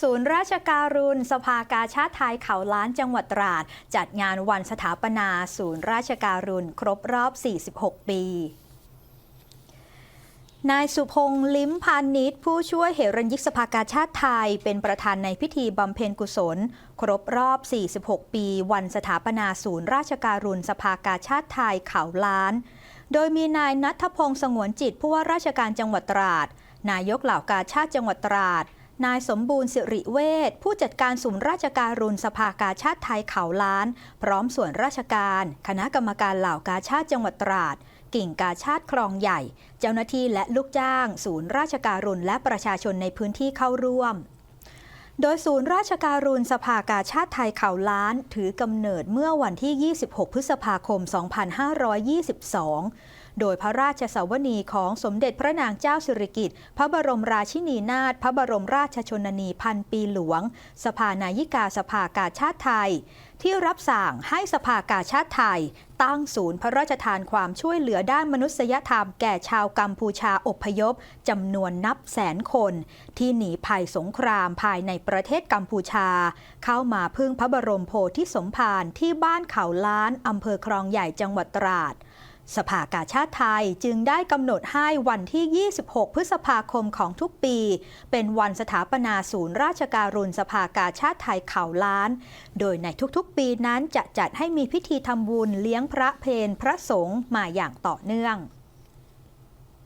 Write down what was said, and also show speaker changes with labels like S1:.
S1: ศูนย์ราชการุณสภากาชาติไทยเขาล้านจังหวัดตราด จัดงานวันสถาปนา ศูนย์ราชการุณครบรอบ 46 ปีนายสุพงษ์ลิ้มพานิชผู้ช่วยเหรัญยิกสภากาชาติไทย เป็นประธานในพิธีบำเพ็ญกุศล ครบรอบ 46 ปี วันสถาปนาศูนย์ราชการุณสภากาชาติไทยเขาล้าน โดยมีนายนัทพงษ์สงวนจิตผู้ว่าราชการจังหวัดตราด นายกเหล่ากาชาติจังหวัดตราด นายสมบูรณ์สิริเวชผู้จัดการศูนย์ราชการุณสภากาชาติไทยเขาล้าน พร้อมส่วนราชการ คณะกรรมการเหล่ากาชาติจังหวัดตราด กิ่งกาชาติคลองใหญ่ เจ้าหน้าที่และลูกจ้าง ศูนย์ราชการุณและประชาชนในพื้นที่เข้าร่วมโดยศูนย์ราชการุณสภากาชาติไทยเขาล้าน ถือกำเนิดเมื่อวันที่ 26 พฤษภาคม 2522 โดยพระราชสาวนีของสมเด็จพระนางเจ้าสิริกิติ์พระบรมราชินีนาถพระบรมราชชนนีพันปีหลวง สภานายิกาสภากาชาติไทย ที่รับสั่งให้สภากาชาติไทย ตั้งศูนย์พระราชทานความช่วยเหลือด้านมนุษยธรรมแก่ชาวกัมพูชาอพยพจำนวนนับแสนคน ที่หนีภัยสงครามภายในประเทศกัมพูชา เข้ามาพึ่งพระบรมโพธิสมภารที่บ้านเขาล้านอำเภอคลองใหญ่จังหวัดตราด สภากาชาติไทยจึงได้กำหนดให้วันที่ 26 พฤษภาคมของทุกปี เป็นวันสถาปนาศูนย์ราชการุณสภากาชาติไทยเขาล้าน โดยในทุกๆปีนั้นจะจัดให้มีพิธีทำบุญเลี้ยงพระเพนพระสงฆ์มาอย่างต่อเนื่อง